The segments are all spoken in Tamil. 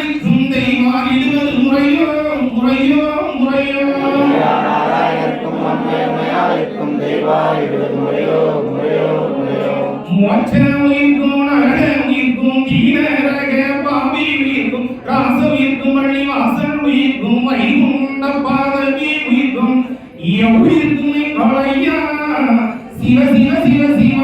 முந்தை மாறிடுவது முறையோ முறையோ முறையோ. மொச்ச உயிர்க்கும் நகர உயிர்க்கும் கீழ ரக பாவி உயிர்க்கும் ராச உயிர்க்கும் வள்ளி வாசல் உயிர்க்கும் வைகுண்ட பாதவி உயிர்க்கும் உயிர்க்கும் சிவ சிவ சிவ சிவ.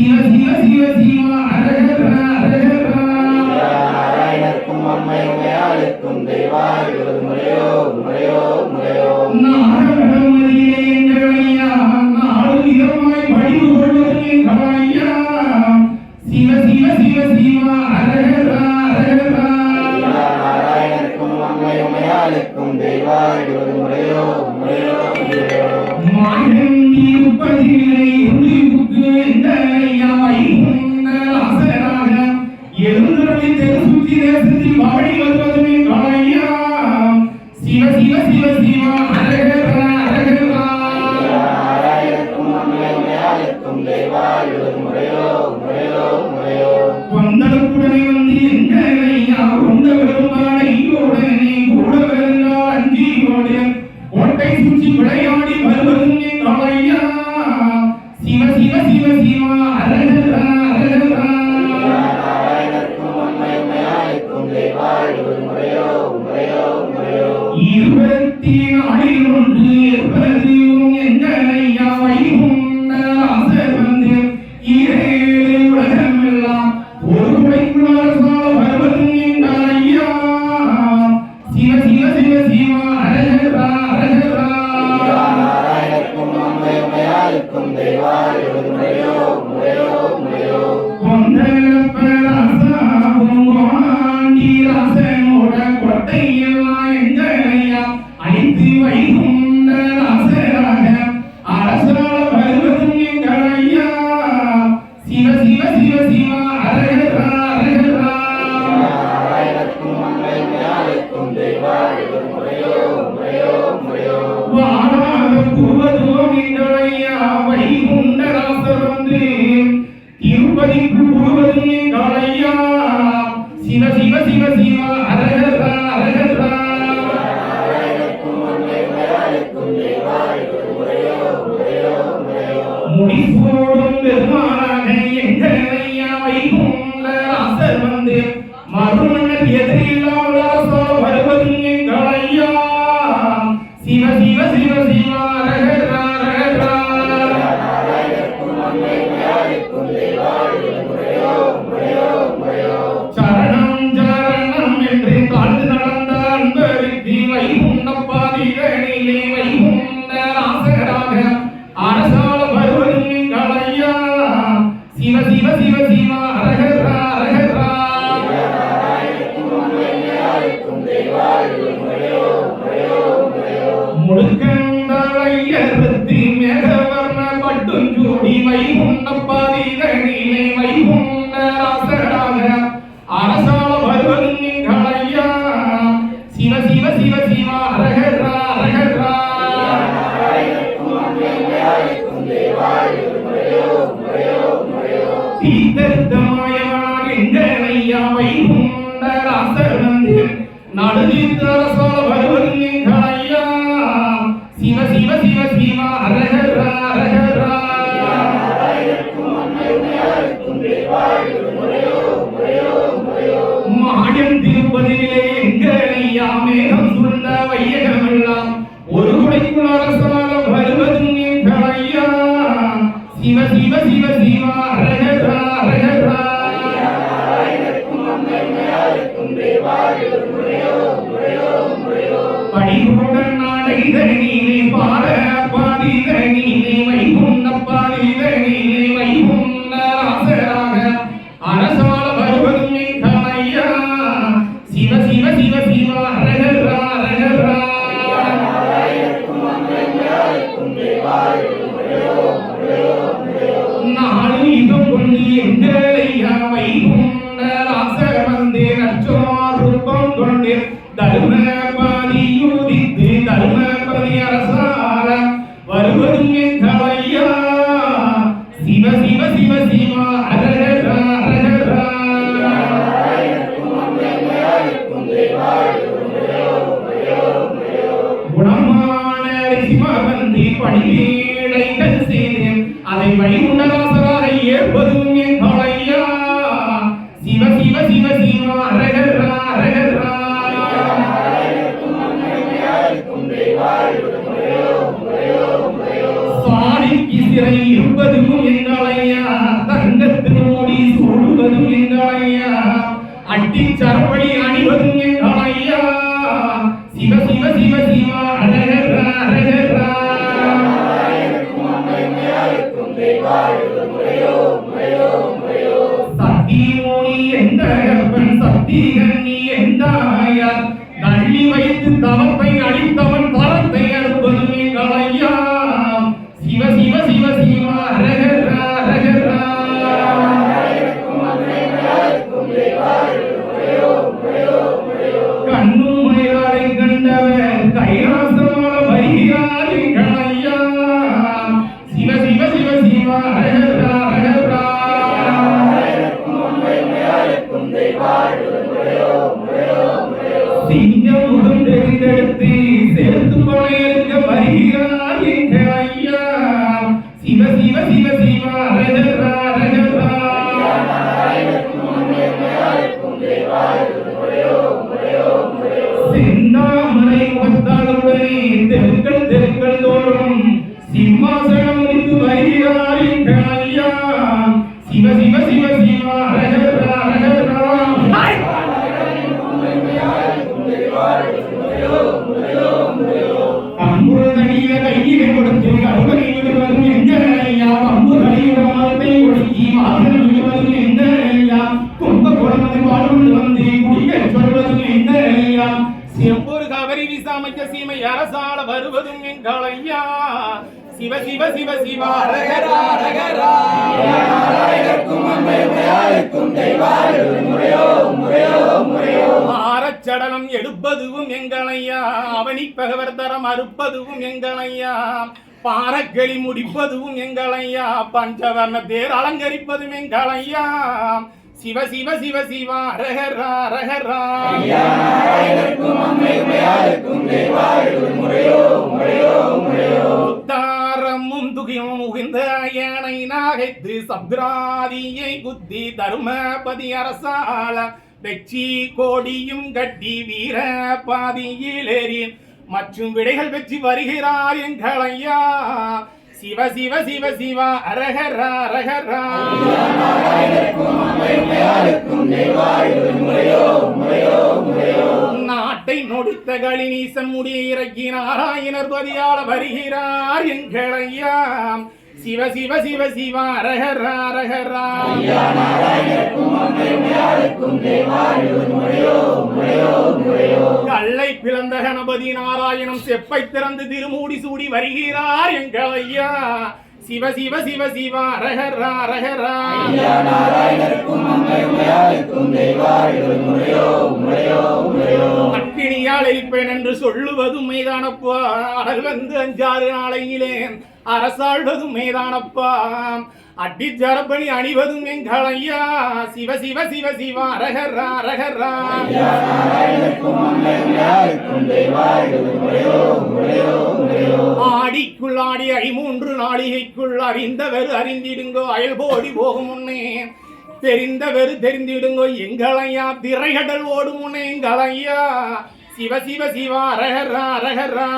சிவ சிவ சிவ சிவ அரகரா அரகரா நாராயணர்க்கும் அம்மை உமையாளுக்கும் தெய்வாய் முறையோ முறையோ முறையோ. நாரகரமதியே என்றையா நாலு விதமாய் படிவு கொள்வது என்றையா முறையோ. முறையோ முறையோ மாயன் இருப்பதில்லை முடிசூடும் பெருமானாக எங்கள் ஐயாவை போன்ற ராசர் வந்து மறுமணல் எதிரில்லாமல் அரசோ வருவது எங்கள் ஐயா சிவ சிவ சிவ சிவா 是吗？是吗？மாடன் திருப்பதியிலே ഈ മൂന്നിൽ എന്താ സത്യീകരണം கவரி சீமை அரசால வருவதும் எங்கள் ஐயா சிவ சிவ சிவ சிவ. அரகரா அரகரா எடுப்பதுவும் எங்களையா அவனி பகவர் தரம் அறுப்பதுவும் எங்களையா பாரக்களி முடிப்பதுவும் எங்களையா பஞ்சவர்ண தேர் அலங்கரிப்பதும் எங்களையா சிவ சிவ சிவ சிவா ரகரா ரகரா உத்தாரமும் துகியும் உகிந்த ஏனை நாகைத்து சப்ராதியை குத்தி தர்மபதி அரசால வெச்சி கோடியும் கட்டி வீர பாதியில் பாதியிலேறி. மற்றும் விடைகள் வெற்றி வருகிறார் எங்களையா. சிவ சிவ சிவ சிவ அரகரா அரகரா நாட்டை நொடித்த களினீசன் முடிய இறக்கி நாராயணர் பதியாள வருகிறார் எங்களையா சிவ சிவ சிவ சிவ அரகரா அரகரா கல்லை பிளந்த கணபதி நாராயணம் செப்பை திறந்து திருமூடி சூடி வருகிறார் எங்களையா. சிவ சிவ சிவ சிவ அரகரா அரகரா அக்கினியால் எரிப்பேன் என்று சொல்லுவதும் மெய்தானப்பா. அடல் வந்து அஞ்சாறு நாளையிலே. அரசாழ்வதும் மேதானப்பா. அட்டி ஜரப்பணி அணிவதும் எங்களையா. சிவ சிவ சிவ சிவ அரகரா அரகரா. யாருக்கும் தெய்வாயுது முறையோ ஆடிக்குள் ஆடி ஐமூன்று நாளிகைக்குள் அறிந்தவர் அறிந்திடுங்கோ அயல் போடி போகும் முன்னே. தெரிந்தவர் தெரிந்திடுங்கோ எங்களையா. திரைகடல் ஓடும் முன்னே எங்களையா. சிவ சிவ சிவா அரகரா அரகரா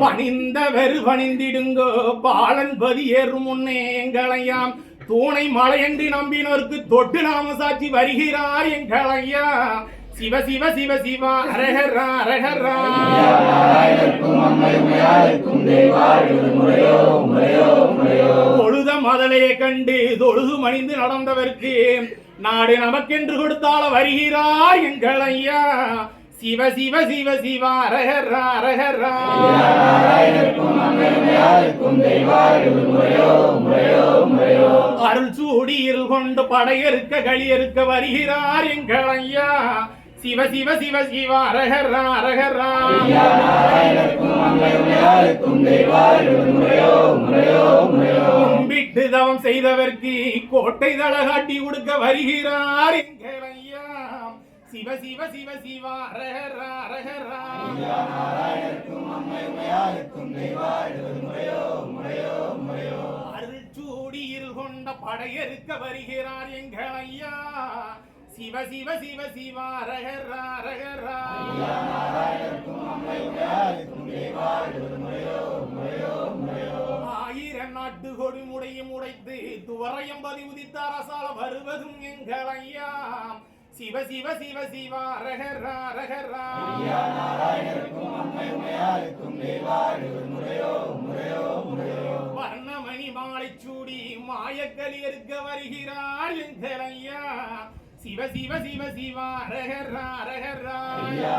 பணிந்தவர் பணிந்திடுங்கோ பாலன் பதி ஏறும் முன்னே எங்களையாம் தூணை மலையன்று நம்பினோருக்கு தொட்டு நாம சாட்சி வருகிறார் எங்களையா சிவ சிவ சிவ சிவா அரஹரா அரகரா தொழுத மதலையை கண்டு தொழுது மணிந்து நடந்தவர்க்கு நாடு நமக்கென்று கொடுத்தால வருகிறார் எங்கள் ஐயா. சிவ சிவ சிவ சிவா அரஹரா அரஹரா அருள் சூடி இருள் கொண்டு படையெருக்க களியெருக்க வருகிறார் எங்களையா சிவ சிவ சிவ சிவ அரகரா அரகரா நாராயணர்க்கும் கும்பிட்டு தவம் செய்தவர்க்கு கோட்டை தளகாட்டி கொடுக்க வருகிறார் சிவ சிவ சிவ சிவ அரகரா அரகரா அருள் சூடியில் கொண்ட படையெடுக்க வருகிறார் எங்களையா சிவ சிவ சிவ சிவா ரகரா ரகரா ஆயிரம் நாட்டு கொடி முடையும் உடைத்து துவரையும் பதி உதித்த அரசால வருவதும் எங்கள் ஐயா சிவ சிவ சிவ சிவா ரகரா வர்ணமணி மாலை சூடி மாயக்களியருக்க வருகிறார் எங்கள் ஐயா. சிவ சிவ சிவ சிவ அரகரா அரகரா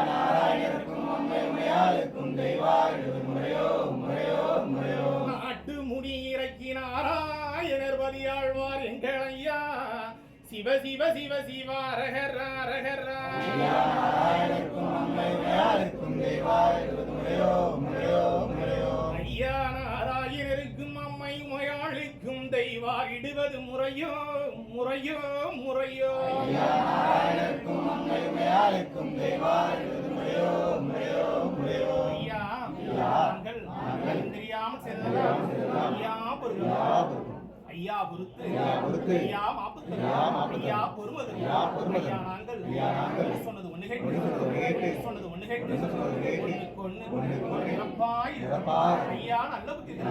நாராயணர்க்கும் அம்மையும் யாருக்கும் தெய்வாயுது முறையோ முறையோ முறையோ நாட்டு முடி இறக்கினாராயனர் பதியாழ்வார் எங்களையா. சிவ சிவ சிவ சிவ அரகரா அரகரா நாராயணர்க்கும் அம்மையும் யாருக்கும் முறையோ முறையோ முறையோ ஐயா நாராயணருக்கும் அம்மை முறையோ. முறையோ முறையோ. நாராயணர்க்கும் அம்மையும் முறையோ முறையோ முறையோ ஐயா நாங்கள் தெரியாமல் செல்லலாம். ஐயா பொருள் ஐயா பொறுத்து ஐயா பொறுத்து ஐயா ஐயா நல்ல புத்தி தரு.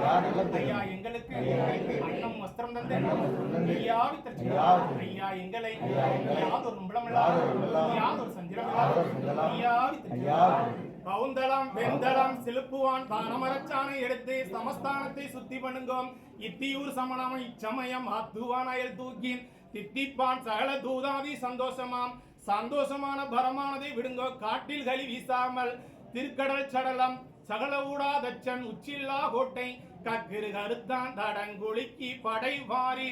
ஐயா எங்களுக்கு ஐயா. அன்னம் வஸ்திரம் தந்து. ஐயா எங்களை. யாதொரு. ஐயா. பவுந்தளம் வெந்தளம் சிலுப்புவான் தானமரச்சானை எடுத்து சமஸ்தானத்தை சுத்தி பண்ணுங்கோம் இத்தியூர் சமணம் இச்சமயம் அத்துவான் அயல் தூக்கி தித்திப்பான் சகல தூதாதி சந்தோஷமாம் சந்தோஷமான பரமானதை விடுங்கோ காட்டில் கலி வீசாமல் திருக்கடல் சடலம் சகல ஊடாதச்சன் உச்சில்லா கோட்டை கக்கிரு கருத்தான் தடங்குலுக்கி படை வாரி